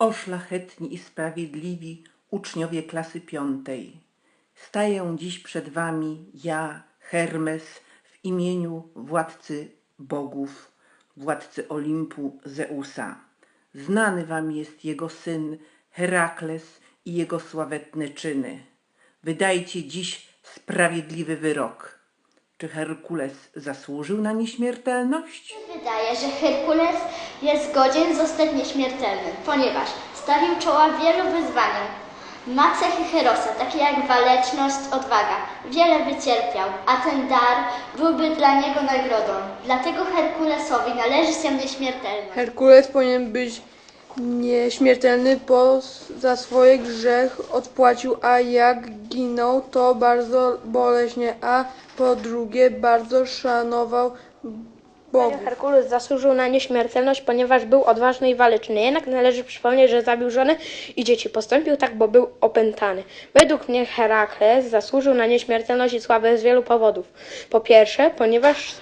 O szlachetni i sprawiedliwi uczniowie klasy piątej, staję dziś przed wami ja, Hermes, w imieniu władcy bogów, władcy Olimpu Zeusa. Znany wam jest jego syn Herakles i jego sławetne czyny. Wydajcie dziś sprawiedliwy wyrok. Czy Herkules zasłużył na nieśmiertelność? Wydaje, że Herkules jest godzien zostać nieśmiertelnym, ponieważ stawił czoła wielu wyzwaniom. Ma cechy Herosa, takie jak waleczność, odwaga. Wiele wycierpiał, a ten dar byłby dla niego nagrodą. Dlatego Herkulesowi należy się nieśmiertelność. Herkules powinien być nieśmiertelny, za swoje grzech odpłacił, a jak ginął, to bardzo boleśnie, a po drugie bardzo szanował Bogów. Herkules zasłużył na nieśmiertelność, ponieważ był odważny i waleczny. Jednak należy przypomnieć, że zabił żonę i dzieci. Postąpił tak, bo był opętany. Według mnie Herakles zasłużył na nieśmiertelność i sławę z wielu powodów. Po pierwsze, ponieważ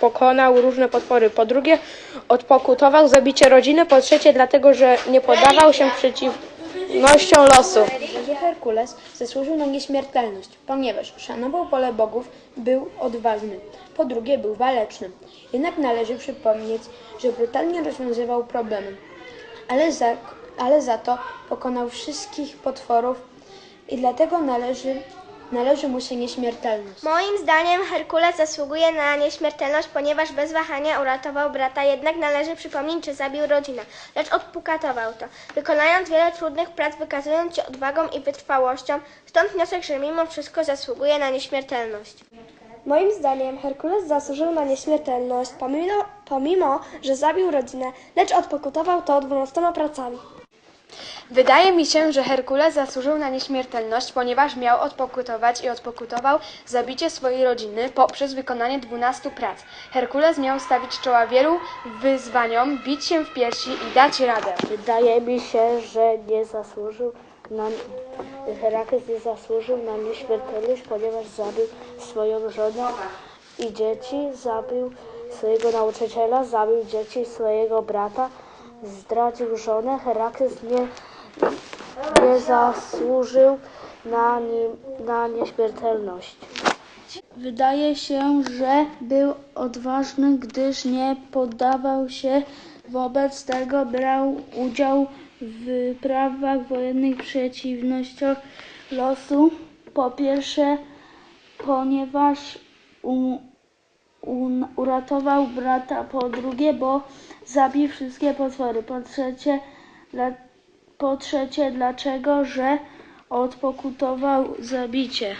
pokonał różne potwory. Po drugie, odpokutował zabicie rodziny. Po trzecie, dlatego, że nie poddawał się przeciwnościom losu. że Herkules zasłużył na nieśmiertelność, ponieważ szanował pole bogów, był odważny. Po drugie, był waleczny. Jednak należy przypomnieć, że brutalnie rozwiązywał problemy, ale za, ale za to pokonał wszystkich potworów i dlatego należy, należy mu się nieśmiertelność. Moim zdaniem Herkules zasługuje na nieśmiertelność, ponieważ bez wahania uratował brata, jednak należy przypomnieć, że zabił rodzinę, lecz odpukatował to, wykonając wiele trudnych prac, wykazując się odwagą i wytrwałością, stąd wniosek, że mimo wszystko zasługuje na nieśmiertelność. Moim zdaniem Herkules zasłużył na nieśmiertelność, pomimo, pomimo że zabił rodzinę, lecz odpokutował to dwunastoma pracami. Wydaje mi się, że Herkules zasłużył na nieśmiertelność, ponieważ miał odpokutować i odpokutował zabicie swojej rodziny poprzez wykonanie 12 prac. Herkules miał stawić czoła wielu wyzwaniom, bić się w piersi i dać radę. Wydaje mi się, że nie zasłużył na, Herakles nie zasłużył na nieśmiertelność, ponieważ zabił swoją żonę i dzieci, zabił swojego nauczyciela, zabił dzieci swojego brata, zdradził żonę. Herakles nie, nie zasłużył na, nie, na nieśmiertelność. Wydaje się, że był odważny, gdyż nie poddawał się. Wobec tego brał udział w wyprawach wojennych przeciwnością losu. Po pierwsze, ponieważ u, un- uratował brata. Po drugie, bo zabił wszystkie potwory. Po trzecie, dla, po trzecie dlaczego, że odpokutował zabicie.